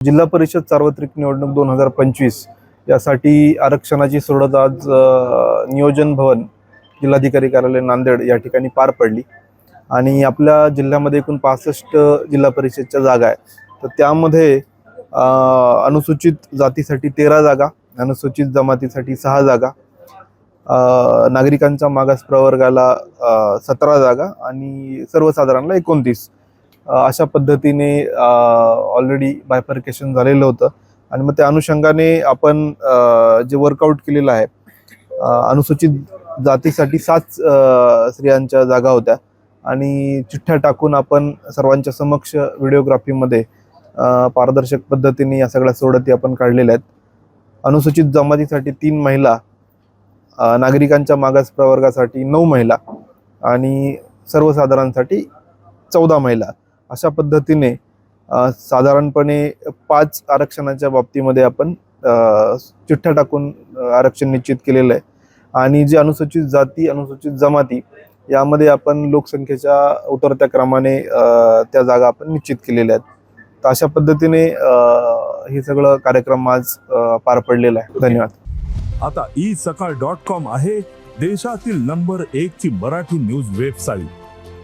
जिल्हा परिषद सार्वत्रिक निवडणूक दोन हजार पंचवीस यासाठी आरक्षणाची सोडत आज नियोजन भवन जिल्हाधिकारी कार्यालय नांदेड या ठिकाणी पार पडली. आणि आपल्या जिल्ह्यामध्ये एकूण पासष्ट जिल्हा परिषदच्या जागा आहे तर त्यामध्ये अनुसूचित जातीसाठी तेरा जागा अनुसूचित जमातीसाठी सहा जागा नागरिकांचा नागरिकांच्या मागास प्रवर्गाला सतरा जागा आणि सर्वसाधारणला एकोणतीस. अशा पद्धतीने ऑलरेडी बायफर्केशन झालेलं होतं. आणि मग त्या अनुषंगाने आपण जे वर्कआउट केलेलं आहे अनुसूचित जातीसाठी सात स्त्रियांच्या जागा होत्या. आणि चिठ्ठ्या टाकून आपण सर्वांच्या समक्ष व्हिडिओग्राफीमध्ये पारदर्शक पद्धतीने या सगळ्या सोडती आपण काढलेल्या आहेत. अनुसूचित जमातीसाठी तीन महिला नागरिकांच्या मागास प्रवर्गासाठी नऊ महिला आणि सर्वसाधारणसाठी चौदा महिला. अशा पद्धतीने साधारणपणे पाच आरक्षणाच्या बाबतीमध्ये आपण चिठ्ठ्या टाकून आरक्षण निश्चित केलेलं आहे. आणि जे अनुसूचित जाती अनुसूचित जमाती यामध्ये आपण लोकसंख्येच्या उतरत्या क्रमाने त्या जागा आपण निश्चित केलेल्या आहेत. तर अशा पद्धतीने हे सगळं कार्यक्रम आज पार पडलेला आहे. धन्यवाद. आता ई सकाळ डॉट कॉम आहे देशातील नंबर एक ची मराठी न्यूज वेबसाईट.